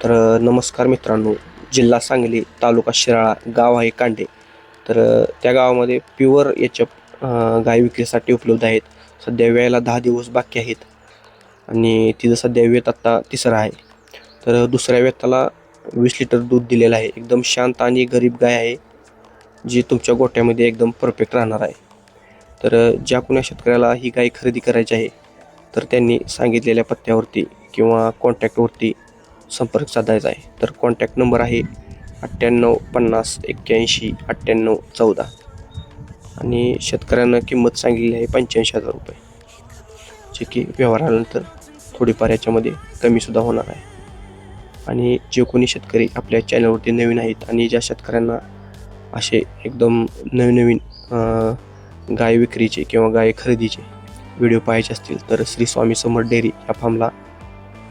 तर नमस्कार मित्रांनो. जिल्हा सांगली तालुका शिराळा गाव आहे कांडे. तर त्या गावामध्ये प्युअर एच एफ गाय विक्रीसाठी उपलब्ध आहेत. सध्या वेळेला दहा दिवस बाकी आहेत. आणि तिचं सध्या वेत आत्ता तिसरा आहे. तर दुसऱ्या वेताला वीस लिटर दूध दिलेलं आहे. एकदम शांत आणि गरीब गाय आहे जी तुमच्या गोट्यामध्ये एकदम परफेक्ट राहणार आहे. तर ज्या कुण्या शेतकऱ्याला ही गाय खरेदी करायची आहे तर त्यांनी सांगितलेल्या पत्त्यावरती किंवा कॉन्टॅक्टवरती संपर्क साधायचा आहे. तर कॉन्टॅक्ट नंबर आहे अठ्ठ्याण्णव पन्नास एक्क्याऐंशी अठ्ठ्याण्णव चौदा. आणि शेतकऱ्यांना किंमत सांगितली आहे पंच्याऐंशी हजार रुपये. जे की व्यवहार आल्यानंतर थोडीफार याच्यामध्ये कमीसुद्धा होणार आहे. आणि जे कोणी शेतकरी आपल्या चॅनलवरती नवीन आहेत आणि ज्या शेतकऱ्यांना असे एकदम नवीन नवीन गाय विक्रीचे किंवा गाय खरेदीचे व्हिडिओ पाहायचे असतील तर श्री स्वामी समर डेअरी या फार्मला